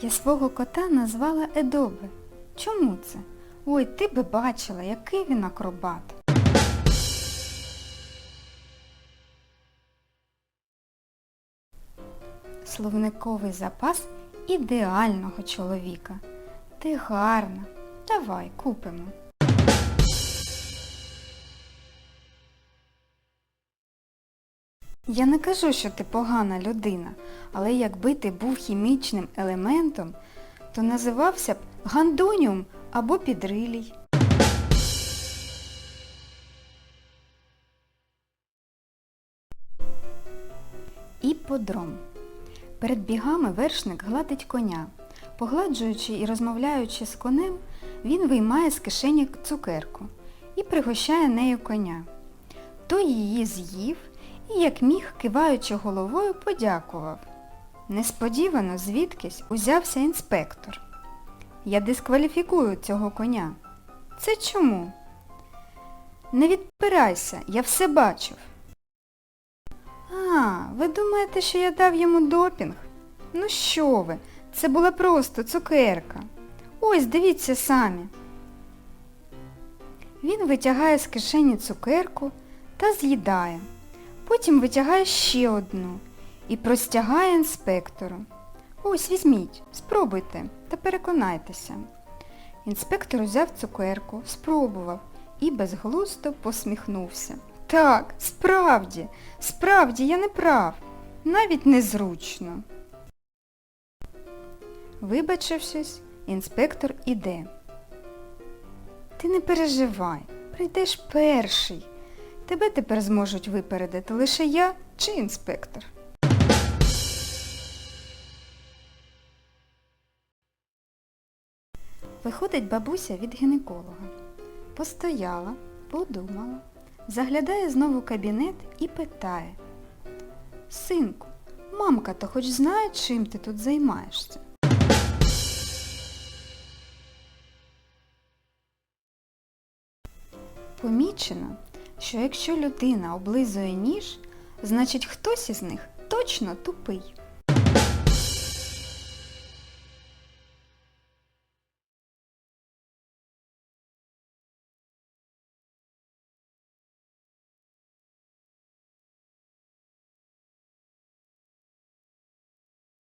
Я свого кота назвала Едобе. Чому це? Ой, ти би бачила, який він акробат. Словниковий запас ідеального чоловіка. Ти гарна. Давай купимо. Я не кажу, що ти погана людина, але якби ти був хімічним елементом, то називався б гандоніум або підрилій. Іподром. Перед бігами вершник гладить коня. Погладжуючи і розмовляючи з конем, він виймає з кишені цукерку і пригощає нею коня. Той її з'їв і, як міг, киваючи головою, подякував. Несподівано звідкись узявся інспектор. Я дискваліфікую цього коня. Це чому? Не відпирайся, я все бачив. А, ви думаєте, що я дав йому допінг? Ну що ви, це була просто цукерка. Ось, дивіться самі. Він витягає з кишені цукерку та з'їдає. Потім витягає ще одну і простягає інспектору. Ось візьміть, спробуйте та переконайтеся. Інспектор узяв цукерку, спробував і безглуздо посміхнувся. Так, справді, справді я не прав. Навіть незручно. Вибачившись, інспектор іде. Ти не переживай, прийдеш перший. Тебе тепер зможуть випередити лише я чи інспектор. Виходить бабуся від гінеколога. Постояла, подумала, заглядає знову в кабінет і питає. Синку, мамка то хоч знає, чим ти тут займаєшся? Помічено, що якщо людина облизує ніж, значить хтось із них точно тупий.